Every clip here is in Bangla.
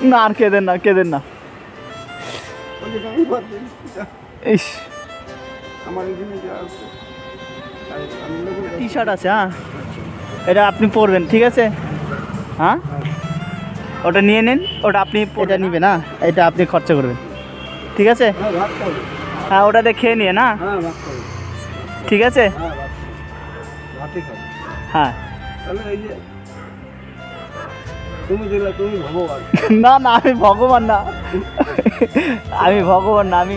না আর কেঁদেন না কেঁদেন না। ইস। আমার টি শার্ট আছে হ্যাঁ। এটা আপনি পরবেন ঠিক আছে? হ্যাঁ? ওটা নিয়ে নিন ওটা আপনি এটা নিবেন না এটা আপনি খরচা করবেন ঠিক আছে? হ্যাঁ হ্যাঁ ওটাতে খেয়ে নিয়ে না? হ্যাঁ ঠিক আছে? হ্যাঁ তুমি দিলে তুমি ভগবান। না না আমি ভগবান না। আমি ভগবান না আমি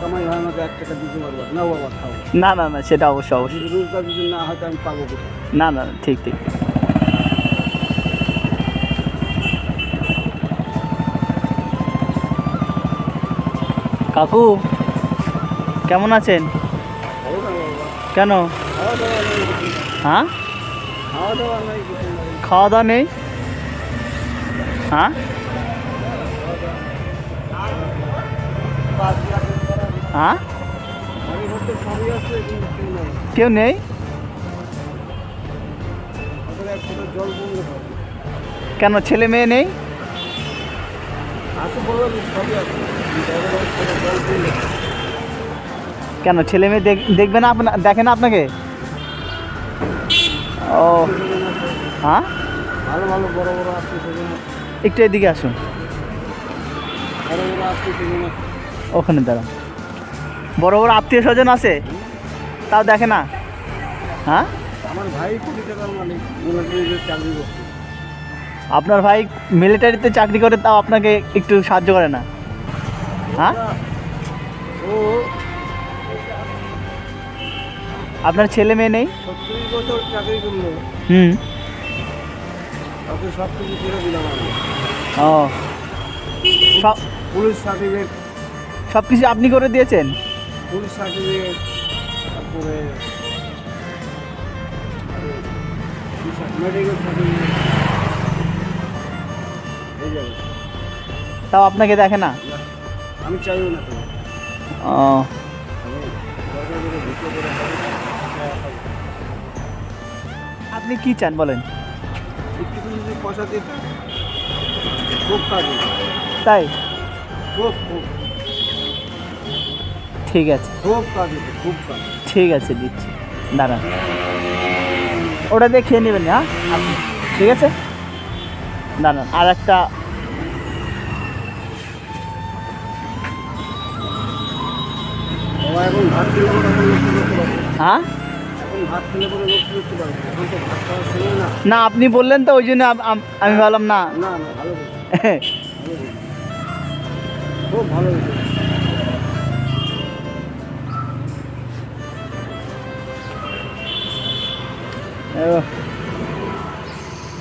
কামাই হয় আমাকে এক টাকা দিতে পারব না। বাবা খাও। না না না সেটা অবশ্যই অবশ্যই। যদি রোজগার যদি না হয় আমি পাবো না না ঠিক ঠিক। কাকু কেমন আছেন? কেন। হ্যাঁ? খাওয়া দাওয়া নেই কিছু নাই খাওয়া দাওয়া নেই হ্যাঁ? হ্যাঁ? কেউ নেই? কেন, ছেলে মেয়ে নেই। কেন, ছেলে মেয়ে দেখ- দেখবে না আপনা, দেখে না আপনাকে? ও হ্যাঁ? ভালো ভালো বড় বড় আছে একটু এদিকে আসুন। ওখানে দাঁড়ান। বড় বড় আত্মীয় স্বজন আছে? তাও দেখে না? হ্যাঁ? আমার ভাই কোটি টাকার মালিক চাকরি আপনার ভাই মিলিটারিতে চাকরি করে তাও আপনাকে একটু সাহায্য করে না? হ্যাঁ? ও আপনার ছেলে মেয়ে নেই? বছর চাকরি হুম। সব কিছু করে দিলাম আমি। ও। সব পুলিশ সার্টিফিকেট সব কিছু আপনি করে দিয়েছেন? পুলিশ সার্টিফিকেট তারপরে মেডিকেল সার্টিফিকেট এই যাবে তাও আপনাকে দেখে না? আমি চাইও না তো। ও। আপনি কি চান বলেন? একটু যদি পয়সা দিত খুব কাজে তাই? খুব খুব। ঠিক আছে। খুব কাজে খুব কাজে ঠিক আছে দিচ্ছি। দাঁড়ান। ওটা দিয়ে খেয়ে নেবেন হ্যাঁ? আপনি ঠিক আছে? দাঁড়ান আর একটা হ্যাঁ? ভাত খেলে পরে লক্ষ্য করতে পারব এখন তো ভাত খাওয়ার সময় না। না আপনি বললেন তো ওই জন্য আম- ভাবলাম না। না না ভালো করছে ভালো করছে। খুব ভালো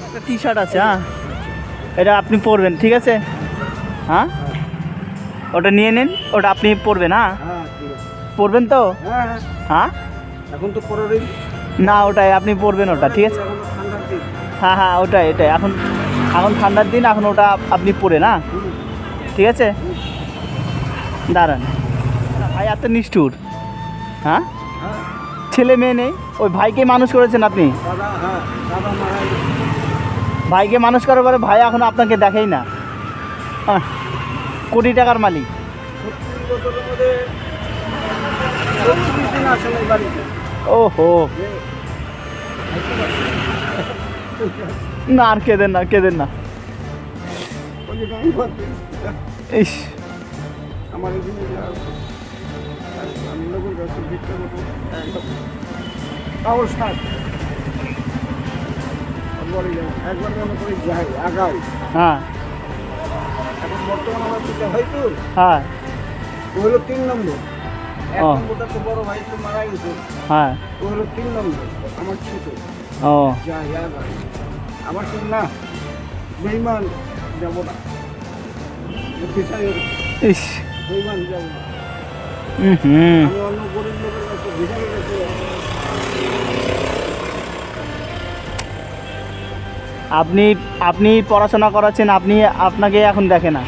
একটা টি শার্ট আছে হ্যাঁ? এটা আপনি পরবেন ঠিক আছে? হ্যাঁ? ওটা নিয়ে নিন ওটা আপনি পরবেন হ্যাঁ? হ্যাঁ পরবেন তো? হ্যাঁ হ্যাঁ। হ্যাঁ? এখন তো পরেরই না ওটাই আপনি পরবেন ওটা ঠিক আছে? হ্যাঁ হ্যাঁ ওটাই এটাই এখন এখন ঠান্ডার দিন এখন ওটা আপনি পরে না? ঠিক আছে? দাঁড়ান। ভাই এত নিষ্ঠুর। হ্যাঁ? ছেলে মেয়ে নেই? ওই ভাইকে মানুষ করেছেন আপনি? হ্যাঁ ভাইকে মানুষ করার পরে ভাই এখন আপনাকে দেখেই না। কোটি টাকার মালিক। ওহো। না। আর কেঁদেন না কেঁদেন না। ইস। আমার হ্যাঁ। এখন বর্তমানে আমার হয়তো হ্যাঁ ও হলো তিন নম্বর। এক ও। নম্বরটা তো বড় ভাই তো মারা গেছে। হ্যাঁ। ও হলো তিন নম্বর আমার ছোট। ও। যাই আগাই আমার সঙ্গে না বেইমান যাব না। পিছাই ইস। বেইমান যাব না। হুম হুম। আমি অন্য গরিব লোকের কাছে ভিখারি কাছে আপনি আপনি পড়াশোনা করাচ্ছেন আপনি আপনাকে এখন দেখে না।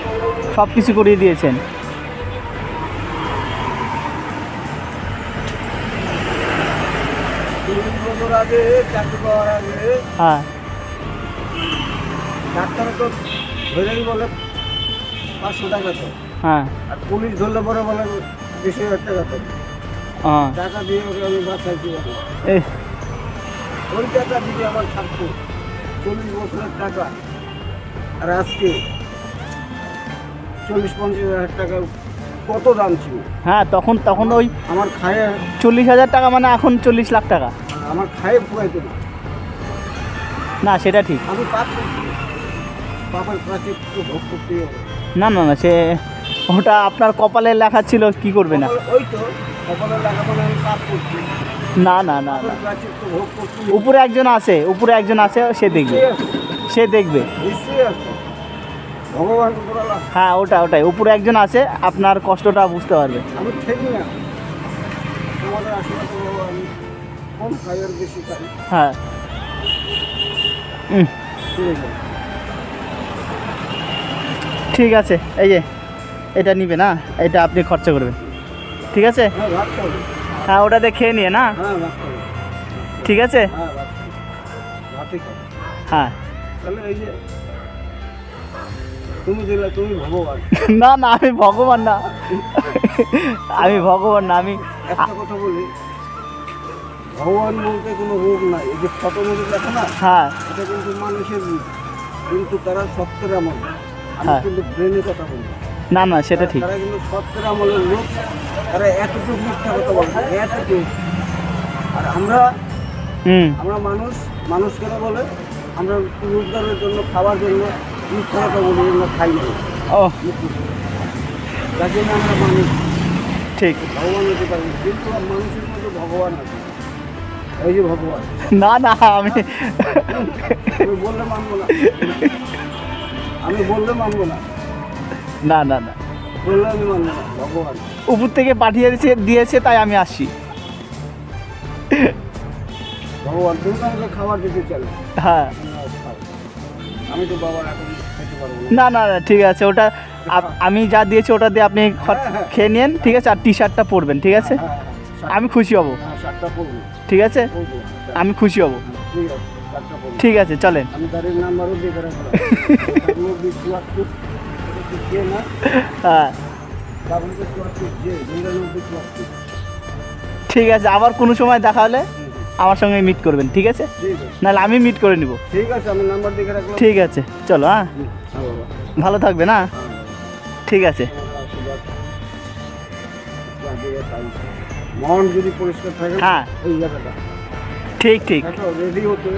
সব কিছু করিয়ে দিয়েছেন তিরিশ বছর আগে চাকরি পাওয়ার আগে হ্যাঁ। ডাক্তার তো বলে পাঁচশো টাকা তো। হ্যাঁ। আর পুলিশ ধরলে পরে বলে বিশ হাজার টাকা তো। হ্যাঁ। টাকা দিয়ে ওকে আমি বাঁচাইছি। এখন। এই ওই টাকা যদি আমার থাকতো চল্লিশ বছরের টাকা। আর আজকে চল্লিশ পঞ্চাশ হাজার টাকা কত দাম ছিল? হ্যাঁ তখন তখন ওই আমার খায় চল্লিশ হাজার টাকা মানে এখন চল্লিশ লাখ টাকা। আমার খায়ে ফুরাইতো না না সেটা ঠিক। আমি পাপ করছি। পাপের ভোগ করতেই হবে। না না না সে ওটা আপনার কপালে লেখা ছিল কি করবে না? ওই তো কপালে লাগাবো আমি পাপ করছি। না না না না। উপরে একজন আছে উপরে একজন আছে সে দেখবে। সে দেখবে। হ্যাঁ ওটা ওটাই। উপরে একজন আছে আপনার কষ্টটা বুঝতে পারবে। আমি। কম খাই আর বেশি খাই হ্যাঁ। ঠিক আছে এই যে এটা নিবে না এটা আপনি খরচা করবেন। ঠিক আছে? হ্যাঁ হ্যাঁ ওটাতে খেয়ে নিয়ে না? হ্যাঁ ঠিক আছে? হ্যাঁ না না আমি ভগবান না। আমি ভগবান না আমি কথা বলি ভগবান বলতে কোনো রোগ নাই। এই যে ফটো মধ্যে দেখো না হ্যাঁ। এটা কিন্তু মানুষের রূপ কিন্তু তারা সত্যের আমল। আমি হ্যাঁ। কিন্তু ব্রেনের কথা বলি না না সেটা ঠিক। তারা কিন্তু সত্যের আমলের লোক। তারা এতটুকু মিথ্যা কথা বলে এতটুকু। আর আমরা হুম। আমরা মানুষ মানুষ কেন বলে? আমরা রোজগারের জন্য খাওয়ার জন্য মিথ্যা কথা বলি আমরা খাই না। ও যার জন্য আমরা মানুষ। ঠিক। ভগবান হতে পারি কিন্তু মানুষের মধ্যে ভগবান আছে। এই যে ভগবান। না না আমি বললে মানবো না। আমি বললে মানবো না। না না না। বললে আমি মানবো না ভগবান। উপর থেকে পাঠিয়ে দিয়েছে দিয়েছে তাই আমি আসছি ভগবান তুমি আমাকে খাবার দিতে চাই হ্যাঁ। আমি তো বাবার এখন না। না না ঠিক আছে ওটা আমি যা দিয়েছি ওটা দিয়ে আপনি খর- খেয়ে নিন ঠিক আছে আর টি শার্টটা পরবেন ঠিক আছে? হ্যাঁ, হ্যাঁ, আমি খুশি হব। হ্যাঁ সাতটা পড়ব ঠিক আছে? আমি খুশি হব। ঠিক আছে, চলেন। হ্যাঁ। ঠিক আছে, আবার কোনো সময় দেখা হলে আমার সঙ্গে মিট করবেন, ঠিক আছে? নাহলে আমি মিট করে নিব। ঠিক আছে আমি নাম্বার দেখে রাখলাম ঠিক আছে চলো হ্যাঁ। ভালো থাকবে না হ্যাঁ। ঠিক আছে। মন যদি পরিষ্কার থাকে হ্যাঁ। এই জায়গাটা ঠিক ঠিক রেডি হতে